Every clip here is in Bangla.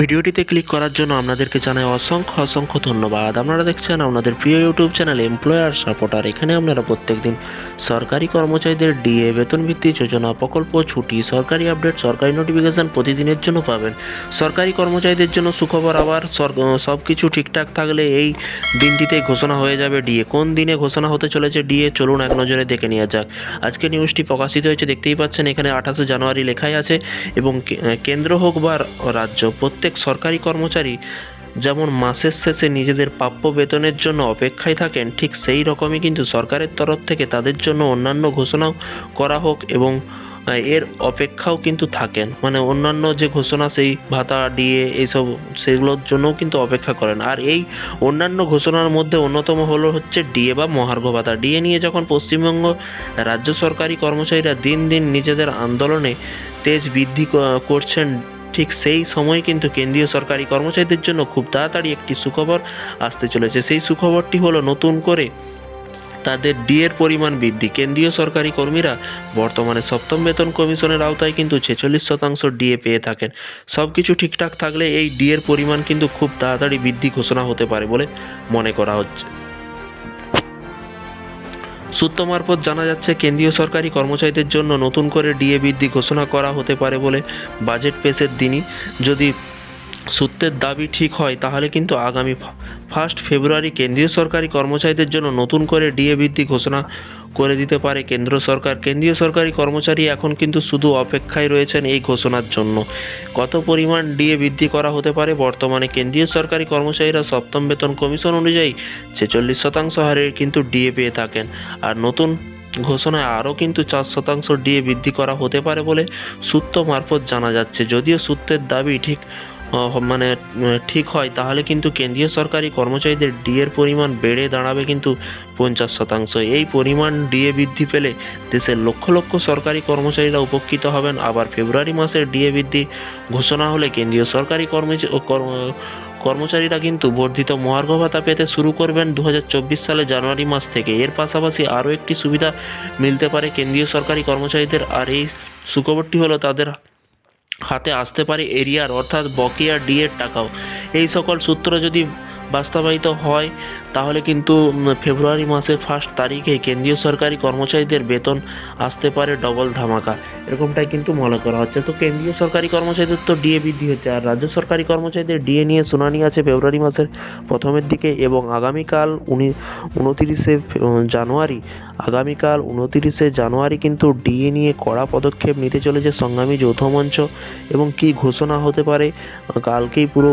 ভিডিওটিতে ক্লিক করার জন্য আপনাদেরকে জানাই অসংখ্য অসংখ্য ধন্যবাদ। আপনারা দেখছেন আপনাদের প্রিয় ইউটিউব চ্যানেল এমপ্লয়ার সাপোর্টার এখানে আপনারা প্রত্যেকদিন সরকারি কর্মচারীদের ডিএ বেতন ভিত্তি যোজনা, প্রকল্প, ছুটি, সরকারি আপডেট, সরকারি নোটিফিকেশন প্রতিদিনের জন্য পাবেন। সরকারি কর্মচারীদের জন্য সুখবর আবার সব কিছু ঠিকঠাক থাকলে এই দিনটিতে ঘোষণা হয়ে যাবে ডিএ কোন দিনে ঘোষণা হতে চলেছে ডিএ চলুন এক নজরে দেখে নেওয়া যাক। আজকে নিউজটি প্রকাশিত হয়েছে, দেখতেই পাচ্ছেন, এখানে আঠাশে জানুয়ারি লেখাই আছে এবং কেন্দ্র হোক বা রাজ্য, প্রত্যেক সরকারি কর্মচারী যেমন মাসের শেষে নিজেদের প্রাপ্য বেতনের জন্য অপেক্ষায় থাকেন, ঠিক সেই রকমই কিন্তু সরকারের তরফ থেকে তাদের জন্য অন্যান্য ঘোষণাও করা হোক এবং এর অপেক্ষাও কিন্তু থাকেন। মানে অন্যান্য যে ঘোষণা সেই ভাতা, ডিএ এইসব সেগুলোর জন্যও কিন্তু অপেক্ষা করেন। আর এই অন্যান্য ঘোষণার মধ্যে অন্যতম হলো হচ্ছে ডিএ বা মহার্ঘ ভাতা। ডিএ নিয়ে যখন পশ্চিমবঙ্গ রাজ্য সরকারি কর্মচারীরা দিন দিন নিজেদের আন্দোলনে তেজ বৃদ্ধি করছেন ঠিক সেই সময় কিন্তু কেন্দ্রীয় সরকারি কর্মচারীদের জন্য খুব তাড়াতাড়ি একটি সুখবর আসতে চলেছে। সেই সুখবরটি হলো নতুন করে তাদের ডিএর পরিমাণ বৃদ্ধি। কেন্দ্রীয় সরকারি কর্মীরা বর্তমানে সপ্তম বেতন কমিশনের আওতায় কিন্তু ছেচল্লিশ শতাংশ ডিএ পেয়ে থাকেন। সব কিছু ঠিকঠাক থাকলে এই ডিএর পরিমাণ কিন্তু খুব তাড়াতাড়ি বৃদ্ধি ঘোষণা হতে পারে বলে মনে করা হচ্ছে। সূত্র মারফত জানা যাচ্ছে, কেন্দ্রীয় সরকারি কর্মচারীদের জন্য নতুন করে ডিএ বৃদ্ধি ঘোষণা করা হতে পারে বলে বাজেট পেশের দিনই যদি সূত্রের দাবি ঠিক হয়, তাহলে কিন্তু আগামী ফার্স্ট ফেব্রুয়ারি কেন্দ্রীয় সরকারি কর্মচারীদের জন্য নতুন করে ডিএ বৃদ্ধি ঘোষণা করে দিতে পারে কেন্দ্র সরকার। কেন্দ্রীয় সরকারি কর্মচারী এখন কিন্তু শুধু অপেক্ষায় রয়েছেন এই ঘোষণার জন্য। কত পরিমাণ ডিএ বৃদ্ধি করা হতে পারে? বর্তমানে কেন্দ্রীয় সরকারি কর্মচারীরা সপ্তম বেতন কমিশন অনুযায়ী ছেচল্লিশ শতাংশ হারে কিন্তু ডিএ পেয়ে থাকেন। আর নতুন ঘোষণায় আরও কিন্তু চার শতাংশ ডিএ বৃদ্ধি করা হতে পারে বলে সূত্র মারফত জানা যাচ্ছে। যদিও সূত্রের দাবি ঠিক মানে ঠিক হয়। তাহলে কিন্তু কেন্দ্রীয় সরকারি কর্মচারীদের ডিএর পরিমাণ বেড়ে দাঁড়াবে কিন্তু পঞ্চাশ শতাংশ। এই পরিমাণ ডিএ বৃদ্ধি পেলে দেশের লক্ষ লক্ষ সরকারি কর্মচারীরা উপকৃত হবেন। আবার ফেব্রুয়ারি মাসের ডিএ বৃদ্ধি ঘোষণা হলে কেন্দ্রীয় সরকারি কর্মচারী কর্মচারীরা কিন্তু বর্ধিত মহার্ঘ ভাতা পেতে শুরু করবেন দু হাজার চব্বিশ সালে জানুয়ারি মাস থেকে। এর পাশাপাশি আরও একটি সুবিধা মিলতে পারে কেন্দ্রীয় সরকারি কর্মচারীদের। আর এই সুখবরটি হলো তাদের হাতে আসতে পারে এরিয়ার অর্থাৎ বকেয়া ডিএর টাকাও। এই সকল সূত্র যদি বাস্তবায়িত হয় তাহলে কিন্তু ফেব্রুয়ারি মাসের ফার্স্ট তারিখে কেন্দ্রীয় সরকারি কর্মচারীদের বেতন আসতে পারে ডবল ধামাকা। এরকমটাই কিন্তু মনে করা হচ্ছে। তো কেন্দ্রীয় সরকারি কর্মচারীদের তো ডিএ বৃদ্ধি হচ্ছে। আর রাজ্য সরকারি কর্মচারীদের ডিএ নিয়ে শুনানি আছে ফেব্রুয়ারি মাসের প্রথমের দিকে এবং আগামীকাল উনি উনতিরিশে জানুয়ারি, আগামীকাল উনতিরিশে জানুয়ারি কিন্তু ডিএ নিয়ে কড়া পদক্ষেপ নিতে চলেছে সংগ্রামী যৌথ মঞ্চ এবং কী ঘোষণা হতে পারে, কালকেই পুরো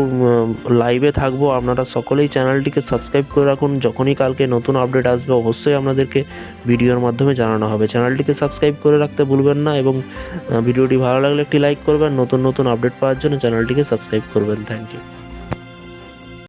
লাইভে থাকব। আপনারা সকলেই চ্যানেলটিকে সাবস্ক্রাইব করে রাখুন। যখনই কালকে নতুন আপডেট আসবে, অবশ্যই আপনাদেরকে ভিডিওর মাধ্যমে জানানো হবে। চ্যানেলটিকে সাবস্ক্রাইব করে রাখতে ভুলবেন না এবং ভিডিওটি ভালো লাগলে একটি লাইক করবেন। নতুন নতুন আপডেট পাওয়ার জন্য চ্যানেলটিকে সাবস্ক্রাইব করবেন। Thank you